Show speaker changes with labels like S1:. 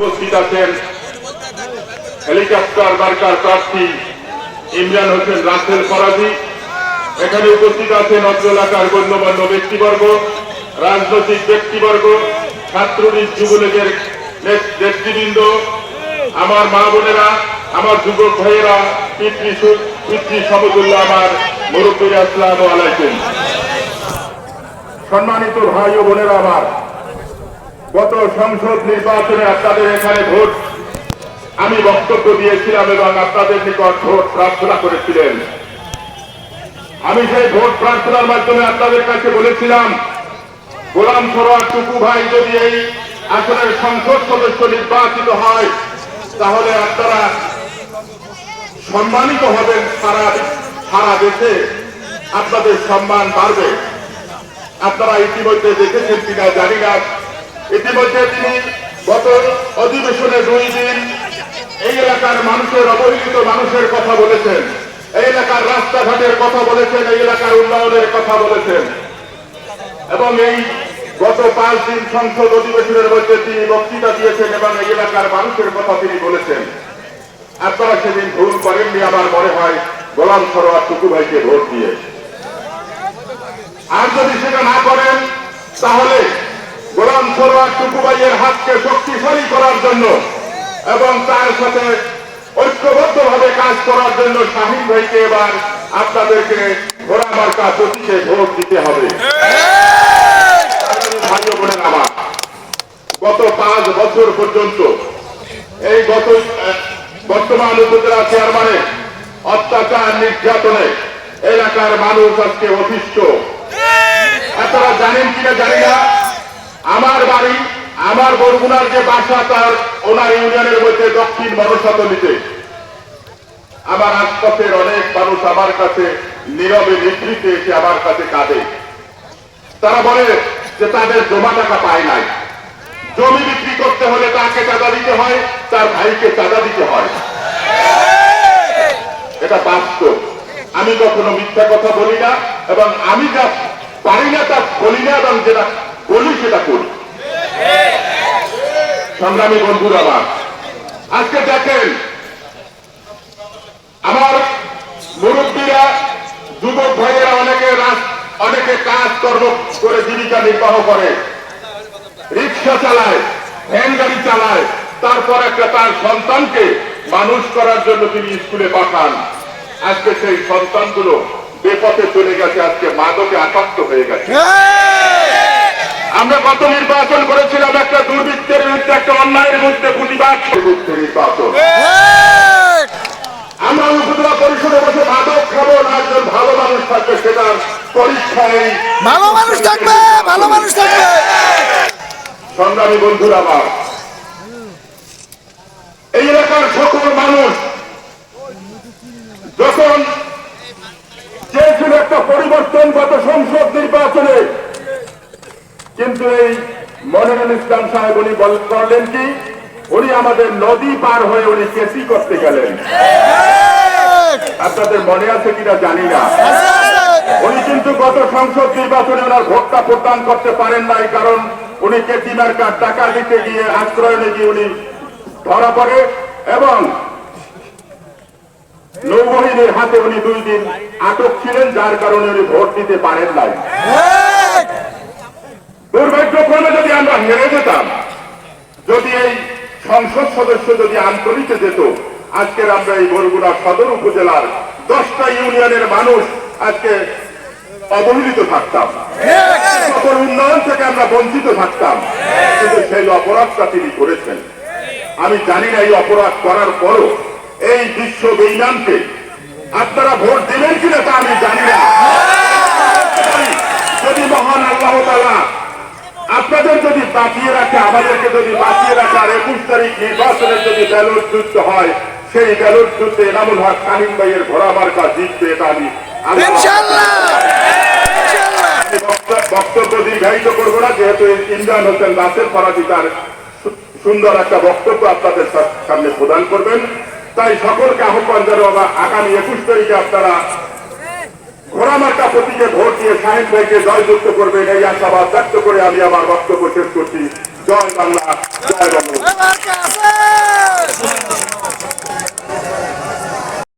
S1: উপস্থিত আছেন helicopter marker প্রার্থী ইমরান হোসেন রাসেল ফরাজি। এখানে উপস্থিত আছেন অত্র এলাকার গণ্যমান্য ব্যক্তিবর্গ, রাজনৈতিক ব্যক্তিবর্গ, ছাত্রলীগ যুবলীগের নেতৃবৃন্দ, আমার মা বোনেরা, আমার যুবক ভাইয়েরা, পিতৃ পিতৃ সমতুল্য আমার মুরব্বীর, আসসালাম আলাইকুম। সম্মানিত ভাই ও বোনেরা আমার গত সংসদ নির্বাচনে আপনাদের এখানে ভোট, আমি বক্তব্য দিয়েছিলাম এবং আপনাদের নিকট ভোট প্রার্থনা করেছিলেন। আমি সেই ভোট প্রার্থনার মাধ্যমে আপনাদের কাছে বলেছিলাম, গোলাম সরোয়ার টুকু ভাই যদি এই আসনের সংসদ সদস্য নির্বাচিত হয়, তাহলে আপনারা সম্মানিত হবেন, সারা সারা দেশে আপনাদের সম্মান বাড়বে। আপনারা ইতিমধ্যে দেখেছেন কিনা জানি না। ইতিমধ্যে তিনি গত অধিবেশনে দুই দিন এই এলাকার মানুষের অবহেলিত মানুষের কথা বলেছেন। এই এলাকার রাস্তাঘাটের কথা বলেছেন, এই এলাকার উন্নয়নের কথা বলেছেন। এবং এই গত পাঁচ দিন সংসদ অধিবেশনের মধ্যে তিনি বক্তৃতা দিয়েছেন এবং এই এলাকার মানুষের কথা তিনি বলেছেন। আপনারা সেদিন ভুল করেননি, আমার মনে হয় গোলাম সরোয়ার টুকু ভাইকে ভোট দিয়ে। আর যদি সেটা না করেন, তাহলে সরোয়ার টুকুবাইয়ের হাতকে শক্তিশালী করার জন্য এবং তার সাথে ঐক্যবদ্ধভাবে কাজ করার জন্য শাহিন ভাইকে এবার আপনাদেরকে ঘোড়া মার্কা প্রতীকে ভোট দিতে হবে। গত পাঁচ বছর পর্যন্ত এই গত বর্তমান উপজেলা চেয়ারম্যানের অত্যাচার নির্যাতনে এলাকার মানুষ আজকে অতিষ্ঠ। আপনারা জানেন কিনা জানি না? আমার বাড়ি, আমার বরগুনার যে বাসা, তার ওনার ইউনিয়নের মধ্যে দক্ষিণ মনসাতলিতে আমার আশপাশের অনেক মানুষ আমার কাছে নীরবে নিভৃতে এসে আমার কাছে কাঁদে। তারা বলে যে তাদের জমা টাকা পায় নাই। জমি বিক্রি করতে হলে তাকে চাঁদা দিতে হয়, তার ভাইকে চাঁদা দিতে হয়। এটা বাস্তব। আমি কখনো মিথ্যা কথা বলি না এবং আমি যা পারি না তা বলি না এবং যেটা বলি সেটা করি। সংগ্রামী বন্ধুরা আমার, আজকে দেখেন, আমার মুরব্বীরা, যুবক ভাইয়েরা অনেকে অনেকে কাজ, কর্ম করে জীবিকা নির্বাহ করে। রিক্সা চালায়, ভ্যান গাড়ি চালায়, তারপর একটা তার সন্তানকে মানুষ করার জন্য তিনি স্কুলে পাঠান। আজকে সেই সন্তানগুলো বেপথে চলে গেছে, আজকে মাদকে আসক্ত হয়ে গেছে। আমরা কত নির্বাচন করেছিলাম একটা দুর্বৃত্তের বিরুদ্ধে একটা অন্যায়ের বিরুদ্ধে প্রতিবাদ। নির্বাচন। আমরা উপজেলা পরিষদে বসে মাদক খাব না একজন ভালো মানুষ থাকবে সেটার পরীক্ষা নেই।
S2: ভালো মানুষ থাকবে ভালো মানুষ থাকবে।
S1: সংগ্রামী বন্ধুরা আমার এই এলাকার সকল মানুষ যখন চেয়েছিল একটা পরিবর্তন গত সংসদ নির্বাচনে কিন্তু এই মনিরুল ইসলাম সাহেব উনি করলেন কি, উনি আমাদের নদী পার হয়ে উনি কেসি করতে গেলেন। আপনাদের মনে আছে কিনা জানি না। উনি কিন্তু গত সংসদ নির্বাচনে ওনার ভোটটা প্রদান করতে পারেন নাই, কারণ উনি কেটি মার্কার টাকা দিতে গিয়ে আশ্রয়নে গিয়ে উনি ধরা পড়ে এবং নৌবাহিনীর হাতে উনি দুই দিন আটক ছিলেন, যার কারণে উনি ভোট দিতে পারেন নাই। দুর্ভাগ্যক্রমে যদি আমরা হেরে যেতাম, যদি এই সংসদ সদস্য যদি আন্তরিকে যেত, আজকের আমরা এই বরগুনা সদর উপজেলার দশটা ইউনিয়নের মানুষ আজকে অবহেলিত থাকতাম। সকল উন্নয়ন থেকে আমরা বঞ্চিত থাকতাম। কিন্তু সেই অপরাধটা তিনি করেছেন। আমি জানি না এই অপরাধ করার পরও এই বিশ্ব বেইমানকে আপনারা ভোট দিবেন কিনা তা আমি জানি না। যদি মহান আল্লাহ তাআলা আপনাদের যদি বাঁচিয়ে রাখে আমাদেরকে যদি বাঁচিয়ে রাখে আর একুশ তারিখ নির্বাচনের যদি ব্যালট যুদ্ধ হয় সেই ব্যালট যুদ্ধে এনামুল হক শাহিন ভাইয়ের ঘোড়া মার্কা জিতবে এটা আমি বক্তব্য দীর্ঘায়িত করব না যেহেতু ইমরান হোসেন রাসেল ফরাজি তার সুন্দর একটা বক্তব্য আপনাদের সামনে প্রদান করবেন। তাই সকলকে আহ্বান জানাব আগামী একুশ তারিখে আপনারা ঘোড়ামার্কা প্রতীকে ভোট দিয়ে শাহিন ভাইকে জয়যুক্ত করবেন এই আশাবাদ। ব্যক্ত করে আমি আমার বক্তব্য শেষ করছি। জয় বাংলা।